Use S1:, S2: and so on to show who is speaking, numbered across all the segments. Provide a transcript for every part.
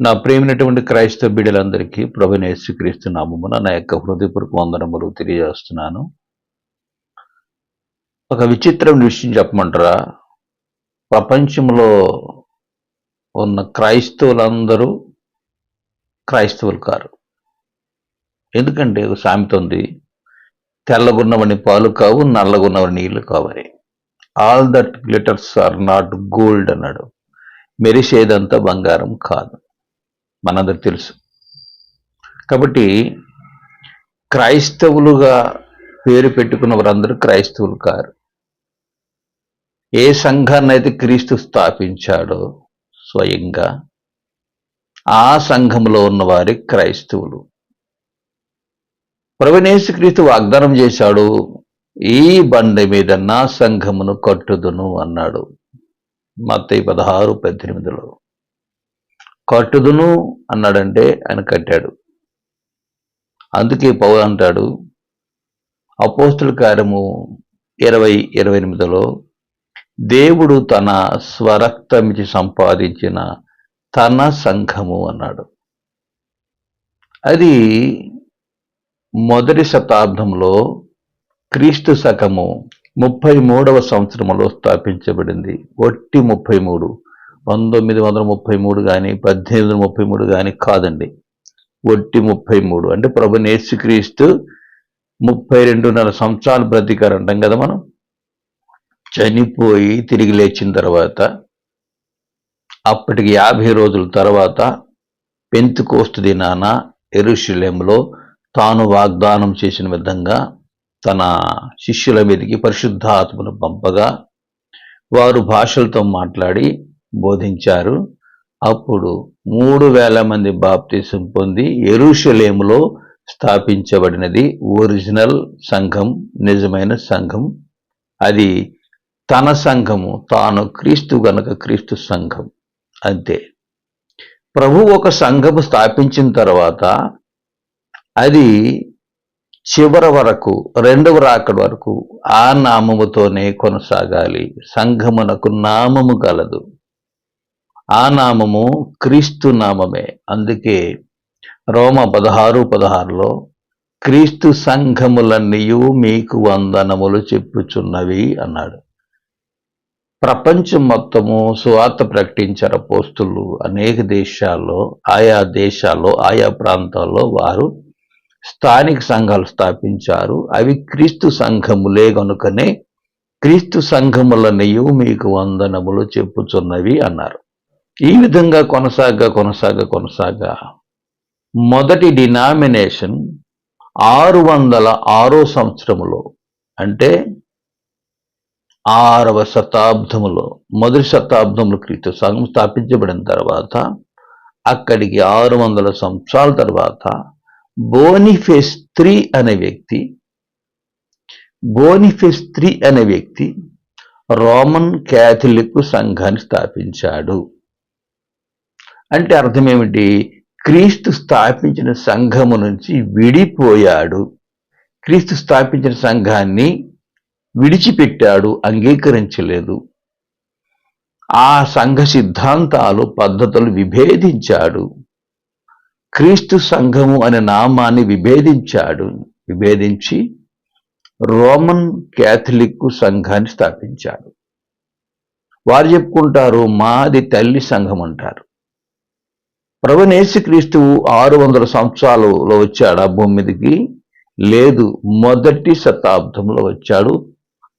S1: నా ప్రేమైనటువంటి క్రైస్తవ బిడ్డలందరికీ ప్రభు యేసుక్రీస్తు నామమున నా యొక్క హృదయపూర్వక వందనములు తెలియజేస్తున్నాను. ఒక విచిత్రం విషయం చెప్పమంటారా? ప్రపంచంలో ఉన్న క్రైస్తవులందరూ క్రైస్తవులు కారు. ఎందుకంటే ఒక సామెత ఉంది తెల్లగున్నవని పాలు కావు నల్లగున్నవని నీళ్ళు కావని. All that glitters are not gold అన్నాడు. మెరిసేదంతా బంగారం కాదు. మనందరికి తెలుసు. కాబట్టి క్రైస్తవులుగా పేరు పెట్టుకున్న వారందరూ క్రైస్తవులు కారు. ఏ సంఘాన్ని అయితే క్రీస్తు స్థాపించాడో స్వయంగా ఆ సంఘంలో ఉన్నవారి క్రైస్తవులు. ప్రవణేశు క్రీస్తు వాగ్దానం చేశాడు ఈ బండి మీద నా సంఘమును కట్టుదును అన్నాడు. మత్తయి పదహారు పద్దెనిమిదిలో. కట్టుదును అన్నాడంటే ఆయన కట్టాడు. అందుకే పౌలు అంటాడు అపోస్తుల కార్యము ఇరవై ఇరవై ఎనిమిదిలో దేవుడు తన స్వరక్తమిచి సంపాదించిన తన సంఘము అన్నాడు. అది మొదటి శతాబ్దంలో క్రీస్తు శకము ముప్పై మూడవ సంవత్సరంలో స్థాపించబడింది. ఒట్టి ముప్పై మూడు. పంతొమ్మిది వందల ముప్పై మూడు కానీ పద్దెనిమిది వందల ముప్పై మూడు కానీ కాదండి. ఒట్టి ముప్పై మూడు. అంటే ప్రభు నేర్చుక్రీస్తు ముప్పై రెండున్నర సంవత్సరాలు బ్రతికారు అంటాం కదా మనం. చనిపోయి తిరిగి లేచిన తర్వాత అప్పటికి యాభై రోజుల తర్వాత పెంతుకోస్తు దినాన ఎరుశల్యంలో తాను వాగ్దానం చేసిన విధంగా తన శిష్యుల మీదకి పరిశుద్ధాత్మను పంపగా వారు భాషలతో మాట్లాడి బోధించారు. అప్పుడు మూడు వేల మంది బాప్తీసం పొంది ఎరుషలేములో స్థాపించబడినది ఒరిజినల్ సంఘం నిజమైన సంఘం. అది తన సంఘము తాను క్రీస్తు గనక క్రీస్తు సంఘం. అంతే. ప్రభు ఒక సంఘము స్థాపించిన తర్వాత అది చివరి వరకు రెండవ రాకడ వరకు ఆ నామముతోనే కొనసాగాలి. సంఘమునకు నామము గలదు ఆ నామము క్రీస్తు నామమే. అందుకే రోమ పదహారు పదహారులో క్రీస్తు సంఘములన్నీయు మీకు వందనములు చెప్పుచున్నవి అన్నాడు. ప్రపంచం మొత్తము సువార్త ప్రకటించారు పోస్తులు అనేక దేశాల్లో ఆయా దేశాల్లో ఆయా ప్రాంతాల్లో వారు స్థానిక సంఘాలు స్థాపించారు. అవి క్రీస్తు సంఘములే కనుకనే క్రీస్తు సంఘములనియు మీకు వందనములు చెప్పుచున్నవి అన్నారు. ఈ విధంగా కొనసాగ కొనసాగ కొనసాగ మొదటి డినామినేషన్ ఆరు వందల ఆరో సంవత్సరములో అంటే ఆరవ శతాబ్దములో మొదటి శతాబ్దంలో క్రీస్తు సంఘం స్థాపించబడిన తర్వాత అక్కడికి ఆరు వందల సంవత్సరాల తర్వాత బోనిఫెస్ త్రీ అనే వ్యక్తి బోనిఫెస్ త్రీ అనే వ్యక్తి రోమన్ క్యాథలిక్ సంఘాన్ని స్థాపించాడు. అంటే అర్థం ఏమిటి క్రీస్తు స్థాపించిన సంఘము నుంచి విడిపోయాడు. క్రీస్తు స్థాపించిన సంఘాన్ని విడిచిపెట్టాడు అంగీకరించలేదు. ఆ సంఘ సిద్ధాంతాలు పద్ధతులు విభేదించాడు. క్రీస్తు సంఘము అనే నామాన్ని విభేదించాడు. విభేదించి రోమన్ క్యాథలిక్ సంఘాన్ని స్థాపించాడు. వారు చెప్పుకుంటారు మాది తల్లి సంఘం అంటారు. క్రీస్తువు ఆరు వందల సంవత్సరాలలో వచ్చాడు ఆ భూమి మీదకి? లేదు మొదటి శతాబ్దంలో వచ్చాడు.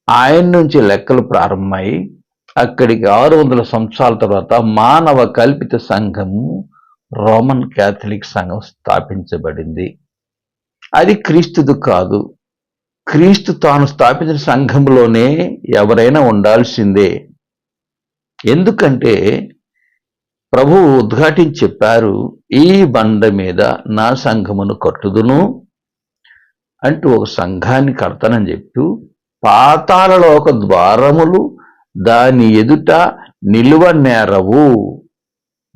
S1: ఆయన నుంచి లెక్కలు ప్రారంభమై అక్కడికి ఆరు వందల సంవత్సరాల తర్వాత మానవ కల్పిత సంఘము రోమన్ క్యాథలిక్ సంఘం స్థాపించబడింది. అది క్రీస్తుది కాదు. క్రీస్తు తాను స్థాపించిన సంఘంలోనే ఎవరైనా ఉండాల్సిందే. ఎందుకంటే ప్రభువు ఉద్ఘాటించి చెప్పారు ఈ బండ మీద నా సంఘమును కట్టుదును అంటూ ఒక సంఘాన్ని కడతానని చెప్తూ పాతాలలో ఒక ద్వారములు దాని ఎదుట నిలువ నేరవు.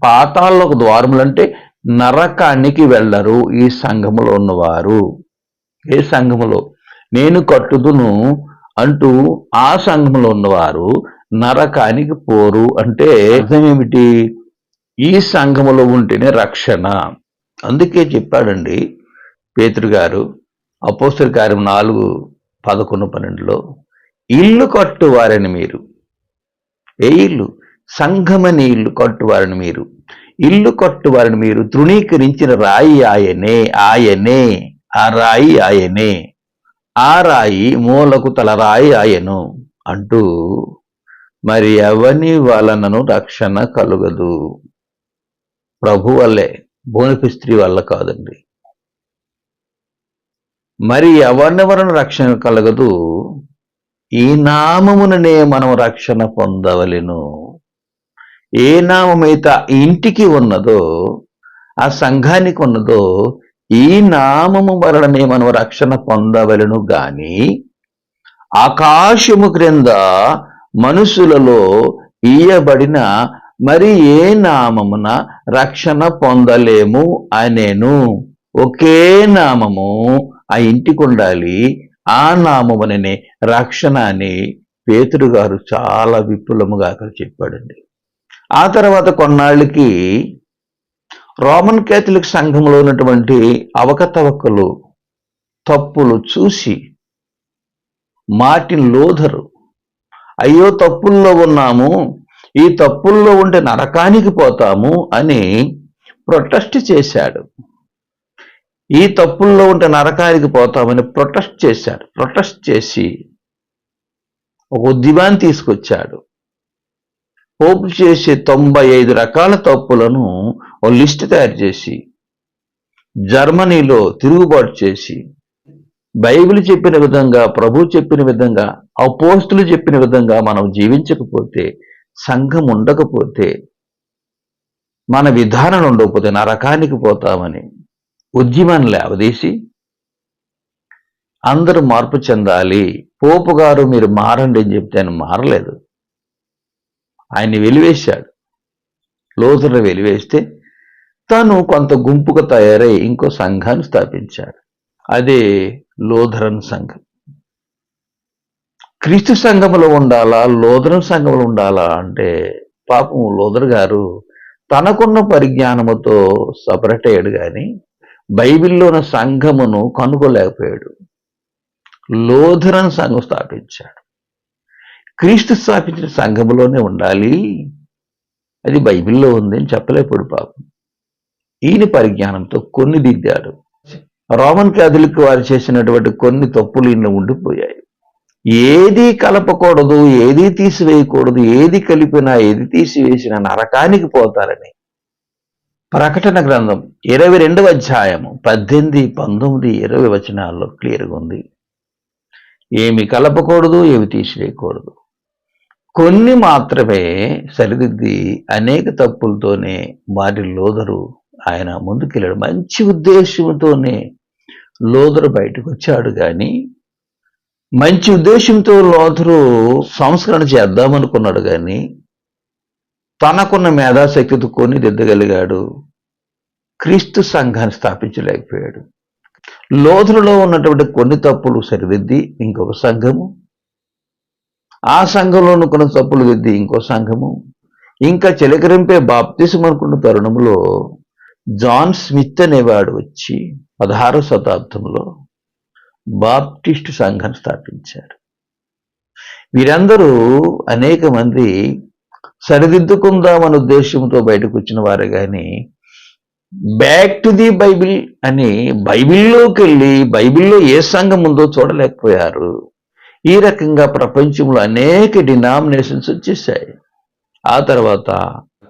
S1: పాతాలలో ఒక ద్వారములు అంటే నరకానికి వెళ్ళరు ఈ సంఘములో ఉన్నవారు. ఏ సంఘములో? నేను కట్టుదును అంటూ ఆ సంఘంలో ఉన్నవారు నరకానికి పోరు. అంటే అర్థం ఏమిటి? ఈ సంఘములో ఉంటేనే రక్షణ. అందుకే చెప్పాడండి పేతురు గారు అపోస్తుల కార్యం నాలుగు పదకొండు పన్నెండులో ఇల్లు కట్టువారని మీరు. ఏ ఇల్లు? సంఘమని ఇల్లు కట్టువారని మీరు. ఇల్లు కట్టువారని మీరు తృణీకరించిన రాయి ఆయనే ఆయనే ఆ రాయి ఆయనే ఆ రాయి మూలకు తల రాయి ఆయను అంటూ మరి ఎవని వలనను రక్షణ కలుగదు? ప్రభు వల్లే భువనపి స్త్రీ వల్ల కాదండి. మరి ఎవరిని రక్షణ కలగదు? ఈ నామముననే మనం రక్షణ పొందవలెను. ఏ నామమైతే ఇంటికి ఉన్నదో ఆ సంఘానికి ఉన్నదో ఈ నామము వలననే మనం రక్షణ పొందవలను గాని ఆకాశము క్రింద మనుషులలో ఇయ్యబడిన మరి ఏ నామమున రక్షణ పొందలేము అనేను. ఒకే నామము ఆ ఇంటికి ఉండాలి ఆ నామముననే రక్షణ అని పేతుడు గారు చాలా విపులముగా అక్కడ చెప్పాడండి. ఆ తర్వాత కొన్నాళ్ళకి రోమన్ కేథలిక్ సంఘంలో ఉన్నటువంటి అవకతవకలు తప్పులు చూసి మార్టిన్ లోధరు అయ్యో తప్పుల్లో ఉన్నాము ఈ తప్పుల్లో ఉంటే నరకానికి పోతాము అని ప్రొటెస్ట్ చేశాడు. ఈ తప్పుల్లో ఉంటే నరకానికి పోతామని ప్రొటెస్ట్ చేశాడు. ప్రొటెస్ట్ చేసి ఒక ఉద్యమాన్ని తీసుకొచ్చాడు. పోపు చేసే తొంభై ఐదు రకాల తప్పులను ఓ లిస్ట్ తయారు చేసి జర్మనీలో తిరుగుబాటు చేసి బైబిల్ చెప్పిన విధంగా ప్రభు చెప్పిన విధంగా అపోస్తులు చెప్పిన విధంగా మనం జీవించకపోతే సంఘం ఉండకపోతే మన విధానం ఉండకపోతే నరకానికి పోతామని ఉద్యమాన్ని లేవదీసి అందరూ మార్పు చెందాలి. పోపు గారు మీరు మారండి అని చెప్తే ఆయన మారలేదు. ఆయన్ని వెలివేశాడు. లోతును వెలివేస్తే తను కొంత గుంపుకు తయారై ఇంకో సంఘాన్ని స్థాపించాడు. అదే లోధరన్ సంఘం. క్రీస్తు సంఘంలో ఉండాలా? లోధరన్ సంఘంలో ఉండాలా? అంటే పాపం లోదర్ గారు తనకున్న పరిజ్ఞానముతో సపరేట్ అయ్యాడు కానీ బైబిల్లోన సంఘమును కనుగొలేకపోయాడు లోధరన్ సంఘం స్థాపించాడు. క్రీస్తు స్థాపించిన సంఘములోనే ఉండాలి. అది బైబిల్లో ఉంది అని చెప్పలేప్పుడు పాపం. ఈయన పరిజ్ఞానంతో కొన్ని దిద్దాడు రోమన్ క్యాథలిక్ వారు చేసినటువంటి కొన్ని తప్పులు ఈయన ఉండిపోయాయి. ఏది కలపకూడదు ఏది తీసివేయకూడదు ఏది కలిపినా ఏది తీసివేసినా నరకానికి పోతారని. ప్రకటన గ్రంథం ఇరవై రెండవ అధ్యాయము పద్దెనిమిది పంతొమ్మిది ఇరవై వచనాల్లో క్లియర్గా ఉంది. ఏమి కలపకూడదు ఏమి తీసివేయకూడదు. కొన్ని మాత్రమే సరిదిద్ది అనేక తప్పులతోనే వారి లోదరు ఆయన ముందుకెళ్ళాడు. మంచి ఉద్దేశంతోనే లోదరు బయటకు వచ్చాడు కానీ మంచి ఉద్దేశంతో లోదరు సంస్కరణ చేద్దామనుకున్నాడు కానీ తనకున్న మేధాశక్తితో కొని దిద్దగలిగాడు. క్రీస్తు సంఘాన్ని స్థాపించలేకపోయాడు. లోతులలో ఉన్నటువంటి కొన్ని తప్పులు సరిదిద్ది ఇంకొక సంఘము. ఆ సంఘంలో కొన్ని తప్పులు దిద్ది ఇంకో సంఘము. ఇంకా చిలకరింపే బాప్తిసం అనుకున్న తరుణంలో జాన్ స్మిత్ అనేవాడు వచ్చి పదహారో శతాబ్దంలో బాప్టిస్టు సంఘం స్థాపించారు. వీరందరూ అనేక మంది సరిదిద్దుకుందామన్న ఉద్దేశంతో బయటకు వచ్చిన వారు కానీ బ్యాక్ టు ది బైబిల్ అని బైబిల్లోకి వెళ్ళి బైబిల్లో ఏ సంఘం ఉందో చూడలేకపోయారు. ఈ రకంగా ప్రపంచంలో అనేక డినామినేషన్స్ వచ్చేసాయి ఆ తర్వాత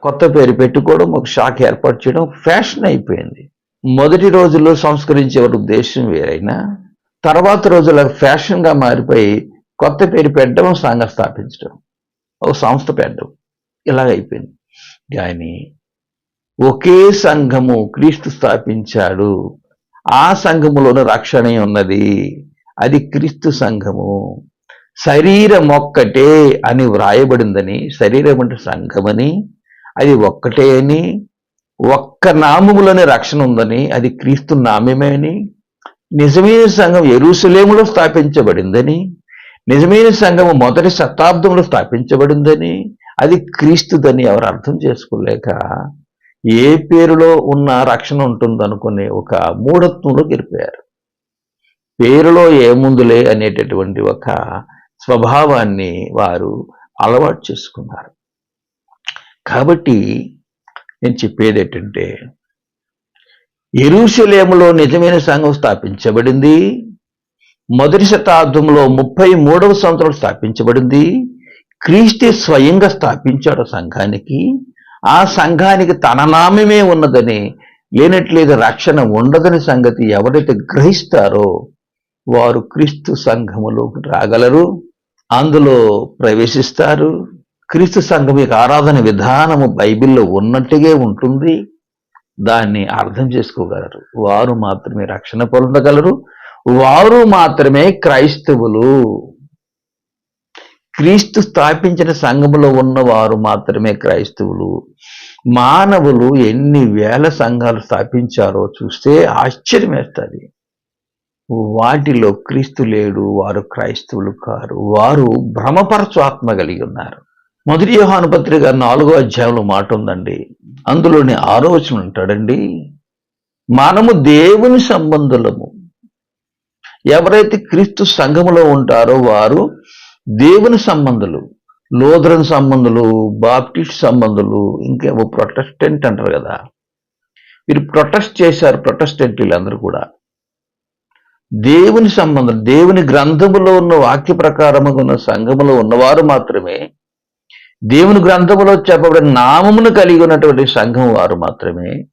S1: కొత్త పేరు పెట్టుకోవడం ఒక షాక్ ఏర్పాటు చేయడం ఫ్యాషన్ అయిపోయింది. మొదటి రోజుల్లో సంస్కరించే వారి ఉద్దేశం వేరైనా తర్వాత రోజుల ఫ్యాషన్గా మారిపోయి కొత్త పేరు పెట్టడం సంఘం స్థాపించడం. ఒక సంస్థ పెట్టడం. ఇలాగైపోయింది అయిపోయింది. కానీ ఒకే సంఘము క్రీస్తు స్థాపించాడు. ఆ సంఘములోన రక్షణ ఉన్నది. అది క్రీస్తు సంఘము. శరీరం ఒక్కటే అని వ్రాయబడిందని శరీరం అంటే సంఘమని అది ఒక్కటే అని ఒక్క నామములోనే రక్షణ ఉందని అది క్రీస్తు నామ్యమే అని నిజమైన సంఘం ఎరుసలేములో స్థాపించబడిందని నిజమైన సంఘం మొదటి శతాబ్దంలో స్థాపించబడిందని అది క్రీస్తుదని ఎవరు అర్థం చేసుకోలేక ఏ పేరులో ఉన్న రక్షణ ఉంటుందనుకునే ఒక మూఢత్వంలో గెలిపారు. పేరులో ఏముందులే అనేటటువంటి ఒక స్వభావాన్ని వారు అలవాటు చేసుకున్నారు. కాబట్టి నేను చెప్పేది ఏంటంటే ఎరుషలేములో నిజమైన సంఘం స్థాపించబడింది. మొదటి శతాబ్దంలో ముప్పై మూడవ సంవత్సరం స్థాపించబడింది. క్రీస్తే స్వయంగా స్థాపించాడు సంఘానికి. ఆ సంఘానికి తన నామమే ఉన్నదని లేనట్లేదు రక్షణ ఉండదని సంగతి ఎవరైతే గ్రహిస్తారో వారు క్రీస్తు సంఘములోకి రాగలరు అందులో ప్రవేశిస్తారు. క్రీస్తు సంఘం యొక్క ఆరాధన విధానము బైబిల్లో ఉన్నట్టుగా ఉంటుంది. దాన్ని అర్థం చేసుకోగలరు. వారు మాత్రమే రక్షణ పొందగలరు. వారు మాత్రమే క్రైస్తవులు. క్రీస్తు స్థాపించిన సంఘములో ఉన్న వారు మాత్రమే క్రైస్తవులు. మానవులు ఎన్ని వేల సంఘాలు స్థాపించారో చూస్తే ఆశ్చర్యం వేస్తుంది వాటిలో క్రీస్తు లేడు వారు క్రైస్తవులు కారు. వారు భ్రమపరచు ఆత్మ కలిగి ఉన్నారు. మొదటి యోహాను పత్రిక నాలుగో అధ్యాయంలో మాట ఉందండి. అందులోని ఆలోచన ఉంటాడండి మనము దేవుని సంబంధులము. ఎవరైతే క్రీస్తు సంఘములో ఉంటారో వారు దేవుని సంబంధులు. లోదరన్ సంబంధులు బాప్టిస్ట్ సంబంధులు ఇంకేమో ప్రొటెస్టెంట్ అంటారు కదా. వీరు ప్రొటెస్ట్ చేశారు ప్రొటెస్టెంట్ వీళ్ళందరూ కూడా. దేవుని సంబంధం దేవుని గ్రంథములో ఉన్న వాక్య ప్రకారముగా ఉన్న సంఘములో ఉన్నవారు మాత్రమే దేవుని గ్రంథములో చెప్పబడిన నామమును కలిగి ఉన్నటువంటి సంఘం వారు మాత్రమే.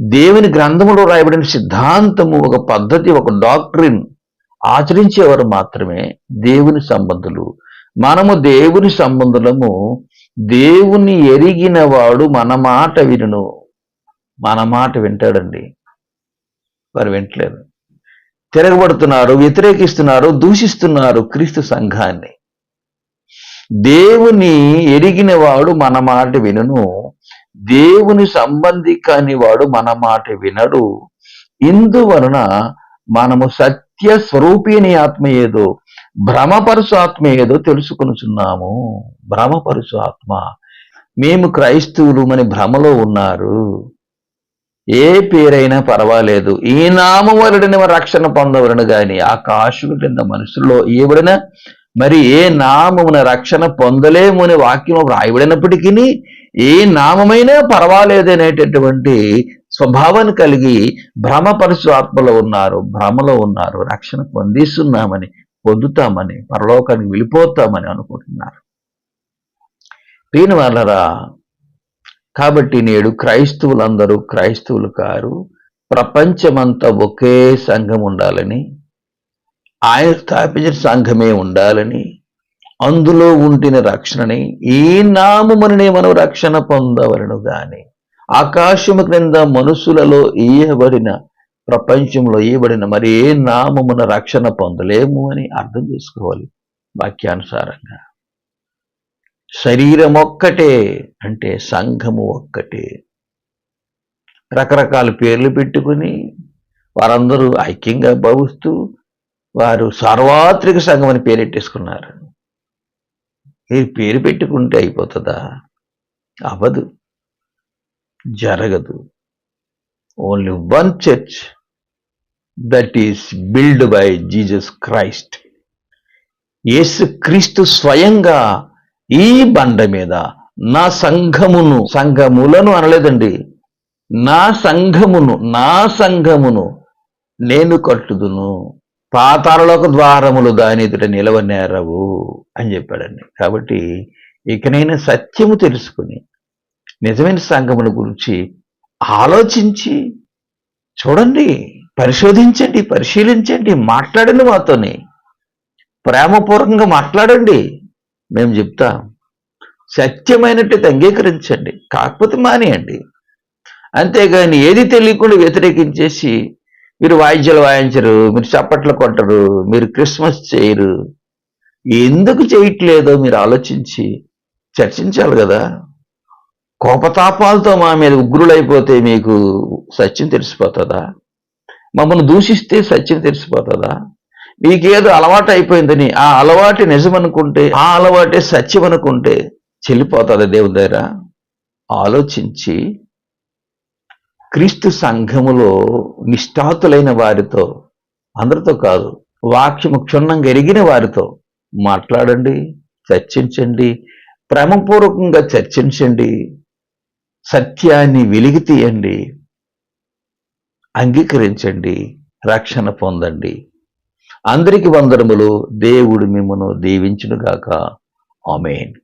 S1: దేవుని గ్రంథములో రాయబడిన సిద్ధాంతము ఒక పద్ధతి ఒక డాక్టరిన్ ఆచరించేవారు మాత్రమే దేవుని సంబంధులు. మనము దేవుని సంబంధులము దేవుని ఎరిగిన వాడు మన మాట వినును. మన మాట వింటాడండి. వారు వింటలేదు తిరగబడుతున్నారు వ్యతిరేకిస్తున్నారు దూషిస్తున్నారు క్రీస్తు సంఘాన్ని. దేవుని ఎరిగిన వాడు మన మాట వినును. దేవుని సంబంధి కాని వాడు మన మాట వినడు. ఇందువలన మనము సత్య స్వరూపిణి ఆత్మ ఏదో భ్రమపరుసు ఆత్మ ఏదో తెలుసుకొనుచున్నాము. భ్రమపరుసు ఆత్మ. మేము క్రైస్తవులు మన భ్రమలో ఉన్నారు. ఏ పేరైనా పర్వాలేదు. ఈ నామవరుడిని రక్షణ పొందవలను గాని ఆకాశం కింద మనుషుల్లో ఎవరైనా మరి ఏ నామమున రక్షణ పొందలేము అనే వాక్యం రాయబడినప్పటికీ ఏ నామమైనా పర్వాలేదనేటటువంటి స్వభావాన్ని కలిగి భ్రమపరుచు ఆత్మలో ఉన్నారు భ్రమలో ఉన్నారు రక్షణ పొందిస్తున్నామని పొందుతామని పరలోకానికి వెళ్ళిపోతామని అనుకుంటున్నారు. దీని వల్లరా కాబట్టి నేడు క్రైస్తవులందరూ క్రైస్తవులు కారు ప్రపంచమంతా ఒకే సంఘం ఉండాలని ఆయన స్థాపించిన సంఘమే ఉండాలని అందులో ఉండిన రక్షణని ఈ నామముననే మనం రక్షణ పొందవలను గాని ఆకాశము క్రింద మనుషులలో ఇయ్యబడిన ప్రపంచంలో ఇయ్యబడిన మరి ఏ నామమున రక్షణ పొందలేము అని అర్థం చేసుకోవాలి వాక్యానుసారంగా. శరీరం ఒక్కటే అంటే సంఘము ఒక్కటే. రకరకాల పేర్లు పెట్టుకుని వారందరూ ఐక్యంగా భావిస్తూ వారు సార్వత్రిక సంఘం అని పేరెట్టేసుకున్నారు. మీరు పేరు పెట్టుకుంటే అయిపోతుందా? అవదు జరగదు. Only one church that is build by Jesus Christ యేసు క్రీస్తు స్వయంగా ఈ బండ మీద నా సంఘమును సంఘములను అనలేదండి. నా సంఘమును నా సంఘమును నేను కట్టుదును. పాతాలలోక ద్వారములు దాని ఎదుట నిలవనేరవు అని చెప్పాడండి. కాబట్టి ఇకనైనా సత్యము తెలుసుకుని నిజమైన సంఘముల గురించి ఆలోచించి చూడండి పరిశోధించండి పరిశీలించండి మాట్లాడండి మాతోని. ప్రేమపూర్వకంగా మాట్లాడండి. మేము చెప్తాం. సత్యమైనట్టు అంగీకరించండి కాకపోతే మానేయండి. అంతేగాని ఏది తెలియకుండా వ్యతిరేకించేసి మీరు వాయిద్యాలు వాయించరు మీరు చప్పట్లు కొట్టరు మీరు క్రిస్మస్ చేయరు. ఎందుకు చేయట్లేదో మీరు ఆలోచించి చర్చించాలి కదా. కోపతాపాలతో మా మీద ఉగ్రులైపోతే మీకు సత్యం తెలిసిపోతుందా? మమ్మల్ని దూషిస్తే సత్యం తెలిసిపోతుందా? మీకేదో అలవాటు అయిపోయిందని ఆ అలవాటు నిజమనుకుంటే ఆ అలవాటే సత్యం అనుకుంటే చెల్లిపోతుంది దేవుని దగ్గర? ఆలోచించి క్రీస్తు సంఘములో నిష్ఠాతులైన వారితో అందరితో కాదు వాక్యము క్షుణ్ణంగా ఎరిగిన వారితో మాట్లాడండి చర్చించండి ప్రేమపూర్వకంగా చర్చించండి సత్యాన్ని వెలిగి తీయండి అంగీకరించండి రక్షణ పొందండి. అందరికి వందరములు దేవుడు మిమ్మను దీవించునుగాక. ఆమెన్.